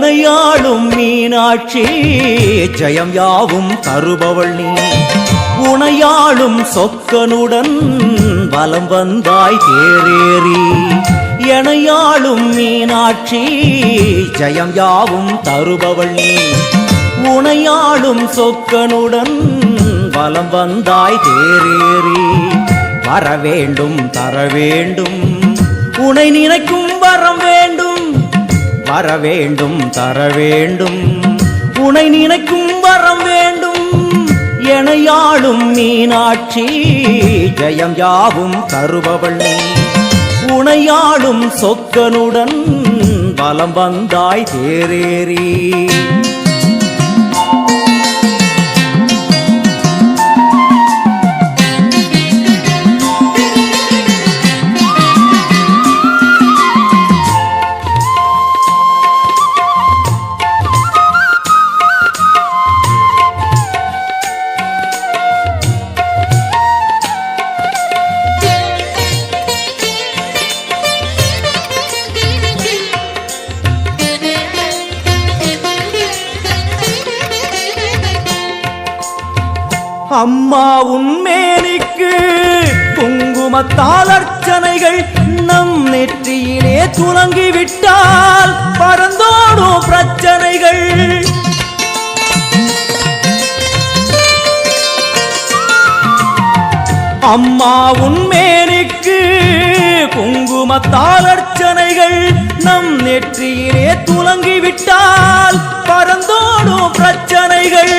உனையாளும் மீனாட்சி ஜெயம் யாவும் தருபவள் நீ. உணையாளும் சொக்கனுடன் வலம் வந்தாய் தேரேறி. எனையாளும் மீனாட்சி ஜெயம் யாவும் தருபவள் நீ. உணையாளும் சொக்கனுடன் வலம் வந்தாய் தேரேறி. வர வேண்டும் தர வேண்டும் உனை நினைக்கும் வரம் வேண்டும் வர வேண்டும் தர வேண்டும் உனை நினைக்கும் வரம் வேண்டும். எனையாளும் மீனாட்சி ஜெயம் யாவும் தருபவள் நீ. உனையாளும் சொக்கனுடன் பலம் வந்தாய் தேரேறி. அம்மா உன்மேனிக்கு குங்குமத்தால் அர்ச்சனைகள் நம் நெற்றியிலே துலங்கிவிட்டால் பறந்தோடும் பிரச்சனைகள். அம்மா உன்மேனிக்கு குங்குமத்தால் அர்ச்சனைகள் நம் நெற்றியிலே துலங்கிவிட்டால் பறந்தோடும் பிரச்சனைகள்.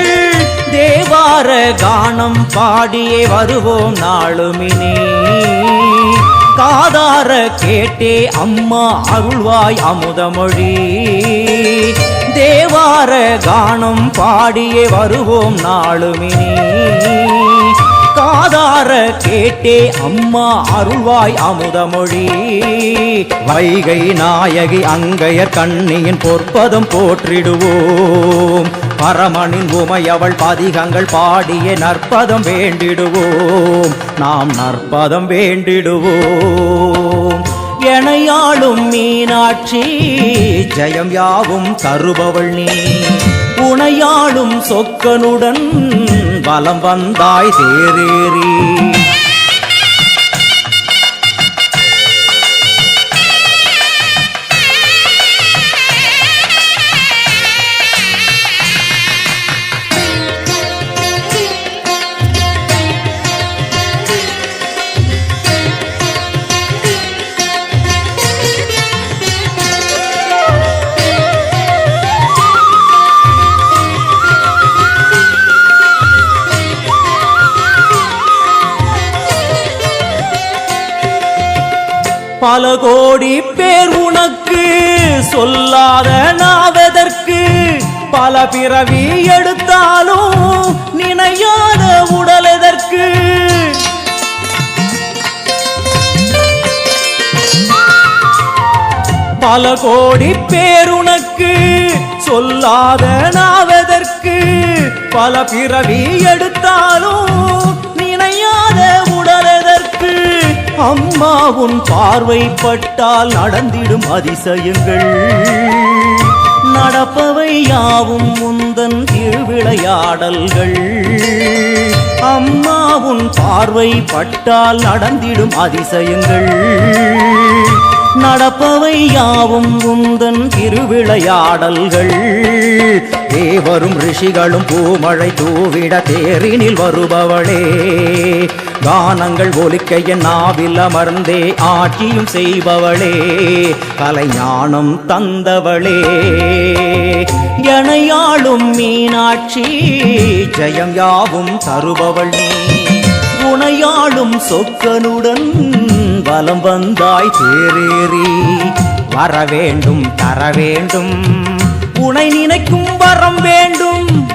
தேவார கானம் பாடியே வருவோம் நாளுமினே. காதார கேட்டே அம்மா அருள்வாய் அமுதமொழி. தேவார கானம் பாடியே வருவோம் நாளுமினே. காதார கேட்டே அம்மா அருள்வாய் அமுதமொழி. வைகை நாயகி அங்கையர் கண்ணியின் பொற்பதம் போற்றிடுவோம். பரமனின் உமையவள் பதிகங்கள் பாடிய நற்பதம் வேண்டிடுவோம். நாம் நற்பதம் வேண்டிடுவோம். எனையாளும் மீனாட்சி ஜெயம் யாவும் தருபவள் நீ. உனையாளும் சொக்கனுடன் வலம் வந்தாய் தேரேறி. பல கோடி பேர் உனக்கு சொல்லாத நாவதற்கு பல பிறவி எடுத்தாலும் நினையாத உடல் எதற்கு? பல கோடி பேர் உனக்கு சொல்லாத நாவதற்கு பல பிறவி எடுத்தாலும் நினையாத உடல் எதற்கு? அம்மா உன் பார்வைப்பட்டால் நடந்திடும் அதிசயங்கள். நடப்பவை யாவும் முந்தன் திருவிளையாடல்கள். அம்மாவும் பார்வைப்பட்டால் நடந்திடும் அதிசயங்கள். நடப்பவை யாவும் உந்தன் திருவிளையாடல்கள். தேவரும் ரிஷிகளும் பூமழை தூவிட தேரினில் வருபவளே. கானங்கள் ஒலிக்க என் நாவில் அமர்ந்தே ஆட்சியும் செய்பவளே. கலைஞானம் தந்தவளே. எனையாளும் மீனாட்சி ஜெயம் யாவும் தருபவள் நீ. உனையாளும் சொக்கனுடன் வலம் வந்தாய் தேரேறி வர வேண்டும் தர வேண்டும் உனை நினைக்கும் வரம் வேண்டும்.